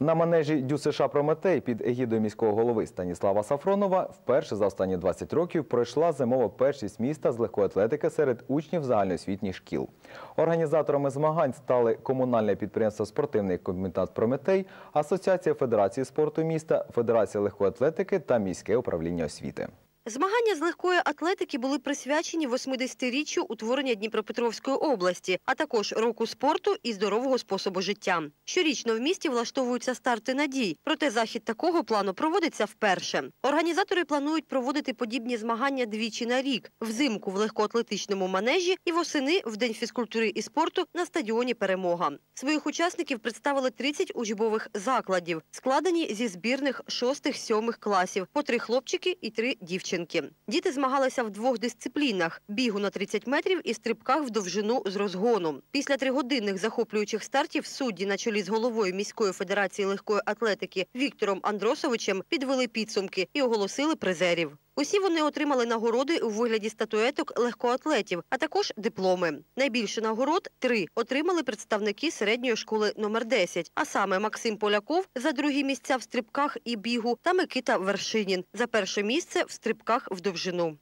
На манежі Дю США Прометей під егідою міського голови Станіслава Сафронова вперше за останні 20 років пройшла зимова першість міста з легкої атлетики серед учнів загальноосвітніх шкіл. Організаторами змагань стали комунальне підприємство Спортивний комітет Прометей, Асоціація Федерації спорту міста, Федерація легкої атлетики та міське управління освіти. Змагання з легкої атлетики були присвячені 80-річчю утворення Дніпропетровської області, а також року спорту і здорового способу життя. Щорічно в місті влаштовуються старти надій, проте захід такого плану проводиться вперше. Організатори планують проводити подібні змагання двічі на рік – взимку в легкоатлетичному манежі і восени в День фізкультури і спорту на стадіоні «Перемога». Своїх учасників представили 30 учбових закладів, складені зі збірних 6-7 класів, по три хлопчики і три дівчинки. Діти змагалися в двох дисциплінах – бігу на 30 метрів і стрибках в довжину з розгону. Після тригодинних захоплюючих стартів судді на чолі з головою міської федерації легкої атлетики Віктором Андросовичем підвели підсумки і оголосили призерів. Усі вони отримали нагороди у вигляді статуеток легкоатлетів, а також дипломи. Найбільше нагород – три, отримали представники середньої школи номер 10, а саме Максим Поляков за другі місця в стрибках і бігу та Микита Вершинін за перше місце в стрибках в довжину.